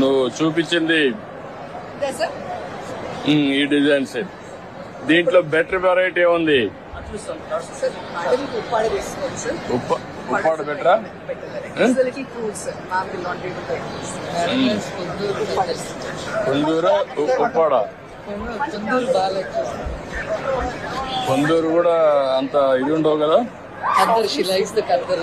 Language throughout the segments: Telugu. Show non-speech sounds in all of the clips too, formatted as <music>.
నువ్వు చూపించింది ఈ డిజైన్ సెట్ దీంట్లో బెటర్ వెరైటీ ఉంది ఉప్పాడ బెటరా ఉప్పాడ కొందూరు ఉ- ఉప్పాడ. కుందూరు బాగా కొందూరు కూడా అంత ఇది ఉండవు కదా? Khaddar she likes the khaddar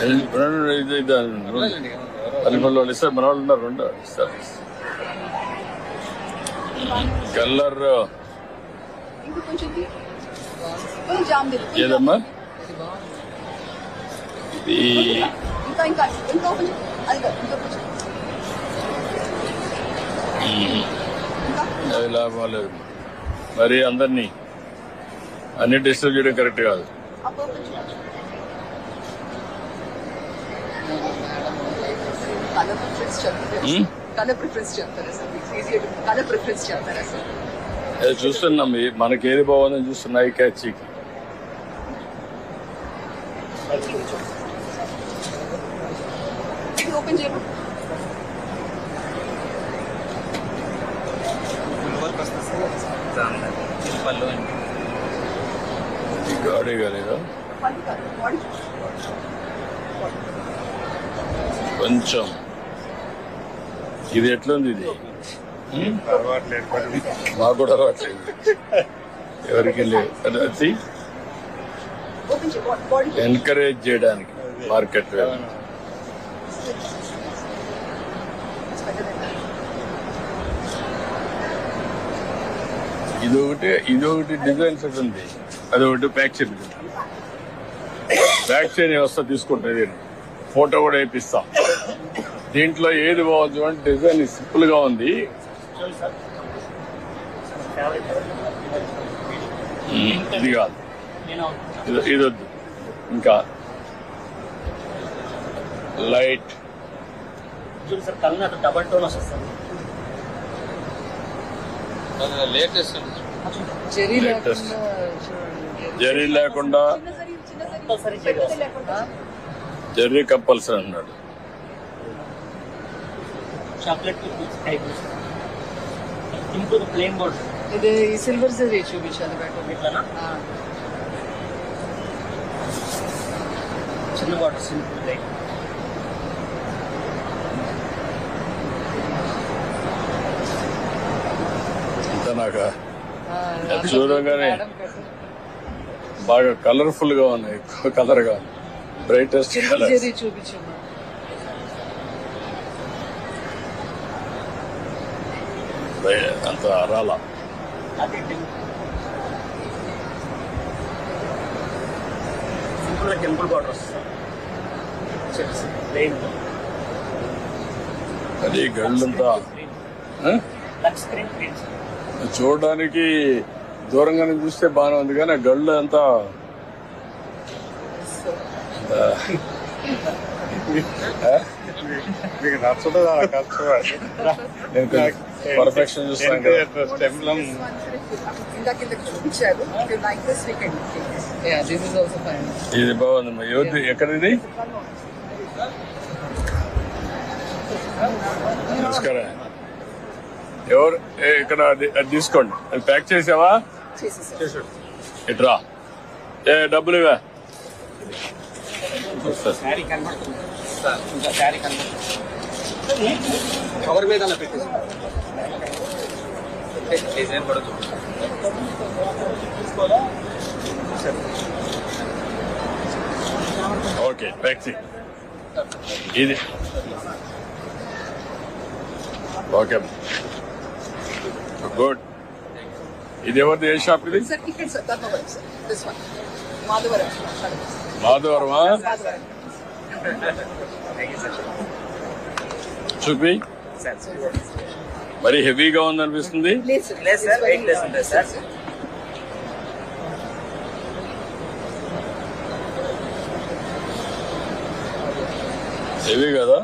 రెండు- ఇది- వాళ్ళు ఇస్తారు మన వాళ్ళు ఉన్నారు రెండు ఇస్తారు కల్లర్ ఏదమ్మా ఇది అది అది లాభం లేదు మరి అందరినీ అన్ని డిస్టర్బ్ చేయడం కరెక్ట్ కాదు ఆ purple చూడండి. కలర్ ప్రిఫరెన్స్ చెప్తారా Hmm? కలర్ ప్రిఫరెన్స్ చెప్తారా సార్ మీకు ఈజీ కలర్ ప్రిఫరెన్స్ చెప్తారా సార్ అది చూస్తున్నాం ఈ- మనకి ఏది బాగుందని చూస్తున్నాయి క్యాచ్ ఇది ఓపెన్ చేయమా? గాడే కాలేదా? కొంచెం. ఇది ఎట్లుంది ఇది? మాకు కూడా అలవాట్లేదు. ఎవరికి లేదు. అది- అది చేయడానికి మార్కెట్ ఇది ఒకటి ఇది ఒకటి డిజైన్ సెట్ ఉంది. అది ఒకటి ప్యాక్ చేయండి ప్యాక్ చేయని వ్యవస్థ తీసుకుంటుంది ఫోటో కూడా వేపిస్తాం. దీంట్లో ఏది బాగుంది అంటే డిజైన్ సింపుల్గా ఉంది. ఇది కాదు. ఇది ఇది వద్దు. ఇంకా. Light. Double tone latest zari. లేకుండా చూడండి. జరీ లేకుండా. చిన్న సరి చిన్న సరి కంపల్సరీ పెద్దది chocolate blue simple plain border ఇది ఈ సిల్వర్ జరీ చూపించాలి బెటర్ ఇట్లానా చిన్న బాటిల్ సింపుల్ నాకు? అది చూడగానే బాగా కలర్ఫుల్గా ఉన్నాయి కలర్గా బ్రైటెస్ట్ కలర్ చూపించమ్మా అంత రాలా. అది టెంపుల్ గళ్ళంతా చూడడానికి దూరంగానే చూస్తే బాగానే ఉంది కానీ ఆ గళ్ళు అంతా? <laughs> మీకు నచ్చదు నేను పర్ఫెక్షన్ చూస్తాను కదా. స్టెమ్లం ఇందాక ఇందాక చూపించారు. Like this we can yeah this is also fine ఇది బాగుందమ్మా ఎవరిది? ఎక్కడిది? నమస్కారం. ఎవరు? ఏ, ఇక్కడ అది తీసుకోండి. అది ప్యాక్ చేసావా? ఇట్రా ఏ డబ్బులు ఇవా కవర్ మీద అలా పెట్టేసి ఓకే ట్యాక్సీ ఇది. ఓకే. గుడ్. ఇది ఎవరిది? ఏ షాప్ ఇది? మాధవరమా మాధవరం చూపి మరి హెవీగా ఉందనిపిస్తుంది. హెవీ కదా?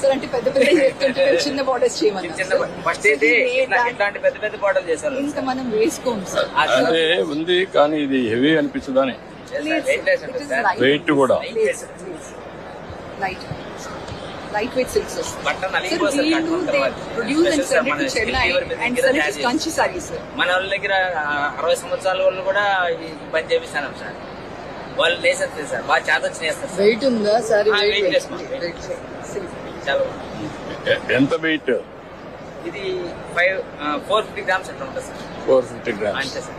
సార్. అంటే పెద్ద పెద్ద చెప్తుంటే <laughs> చిన్న బార్డర్స్ చేయమన్నారు చిన్న సార్. ఫస్ట్ సో అయితే దీన్ని ఇట్లా- దాన్ని ఇట్లాంటి పెద్ద పెద్ద బాటలు చేశారు ఇంకా మనం వేసుకోము సార్. అంటే ఉంది కానీ ఇది హెవీ అనిపించదని వెయిట్ కూడా. Light light weight silks sir వీళ్ళు. Produce and sir, send to Chennai and send Kanchi saris మన వాళ్ళ దగ్గర అరవై సంవత్సరాల వాళ్ళు కూడా ఈ పని చేపిస్తాను సార్. వాళ్ళు లేసేస్తారు సార్. బాగా చేత వచ్చి నేస్తారు సార్ వెయిట్ ఉందా సారీ వెయిట్ చాలా ఎంత వెయిట్ ఇది ఫైవ్ ఫోర్ ఫిఫ్టీ గ్రామ్స్ అట్లా ఉంటుంది సార్. ఫోర్ ఫిఫ్టీ గ్రామ్స్ అంతే సార్.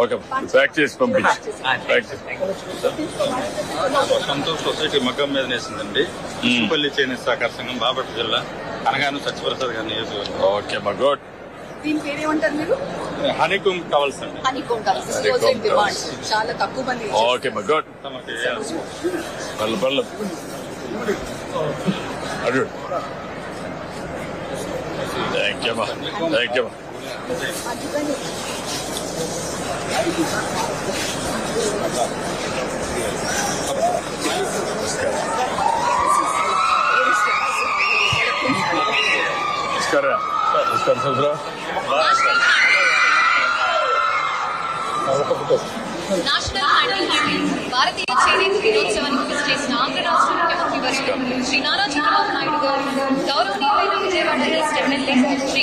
ఓకే ప్యాక్ చేసి పంపించి ఆ, ప్యాక్ చేసి సంతోష్ సొసైటీ మగ్గం మీద వేసిందండి కృష్ణపల్లి చేనేత సహకార సంఘం బాపట్ల జిల్లా. అనగాను సత్యప్రసాద్ గారి నియోజకవర్గం. ఓకే మా గుడ్ దీని పేరు ఏమంటారు మీరు హనీకుంగ్ కావాల్సింది హనీ కోంటారు Honeycomb డిమాండ్ చాలా తక్కువ మంది ఓకే మా గుడ్ తమకి పళ్ళు పళ్ళు అడు. థ్యాంక్ యూ థ్యాంక్ నమస్కారం నమస్కారం సముద్రం నేషనల్ హ్యాండిల్ భారతీయ చేనేత దినోత్సవాన్ని చేసిన ఆంధ్ర రాష్ట్ర ముఖ్యమంత్రి వర్యులు శ్రీ నారా చంద్రబాబు నాయుడు గారు గౌరవనీయులైన విజయవాడ ఈస్ట్ ఎమ్మెల్యే శ్రీ